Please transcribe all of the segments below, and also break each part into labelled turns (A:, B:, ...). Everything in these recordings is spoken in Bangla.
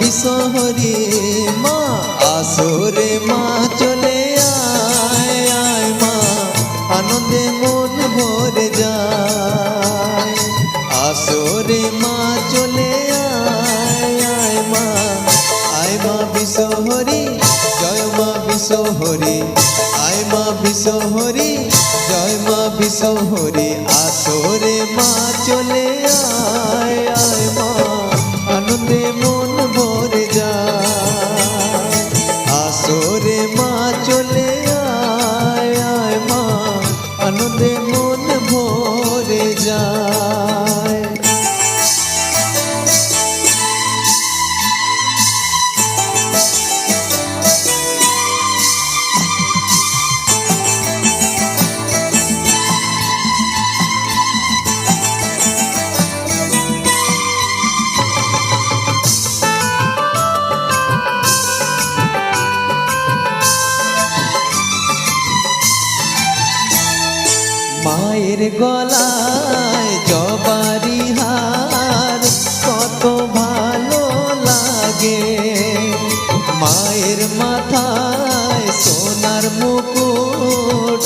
A: বিশহরি মা, আসরে মা চলে আয় আয় মা। আনন্দে মন ভরে যায়। আসরে মা চলে আয় আয় মা। আয় মা বিশহরি, জয় মা বিশহরি। আয় মা বিশহরি, জয় মা বিশহরি। আসরে মা চলে আয় আয় মা। আনন্দে মন মায়ের গলায় জবারি হার, কত ভালো লাগে। মায়ের মাথায় সোনার মুকুট,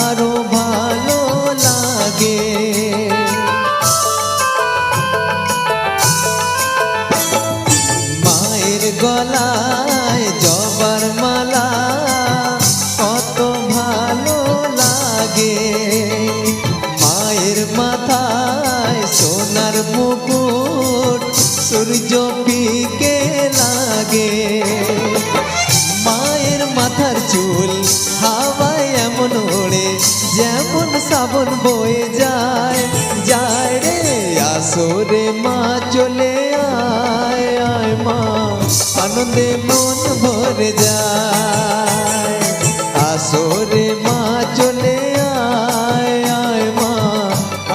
A: আরও ভালো লাগে। মায়ের গলায় লাগে। মায়ের মাথার চুল হাওয়ায় এমন ওড়ে, যেমন শ্রাবণ বয়ে যায়। যায় রে আসরে মা, চলে আয় আয় মা। আনন্দে মন ভরে যায়। আসরে মা, চলে আয় আয় মা।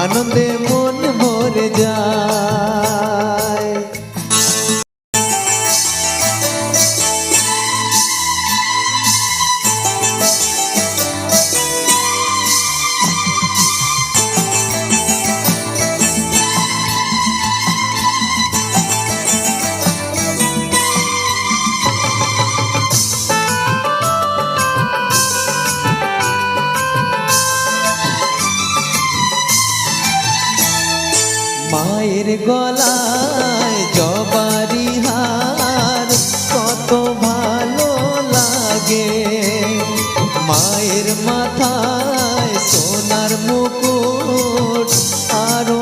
A: আনন্দে মন ভরে যায়। মায়ের গলায় জবারি হার কত ভালো লাগে। মায়ের মাথায় সোনার মুকুট আরও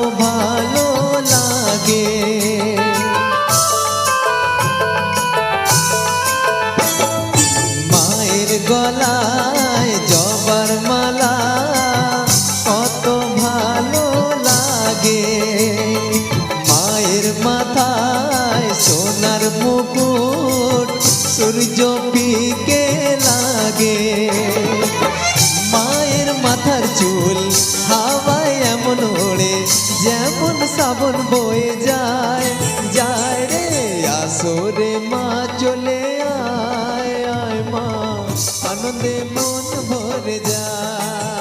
A: মুকুট সূর্য পিকে লাগে। মায়ের মাথার চুল হাওয়ায় এমন ওড়ে, যেমন শ্রাবণ বয়ে যায়। যায় রে আসরে মা, চলে আয় আয় মা। আনন্দে মন ভরে যায়।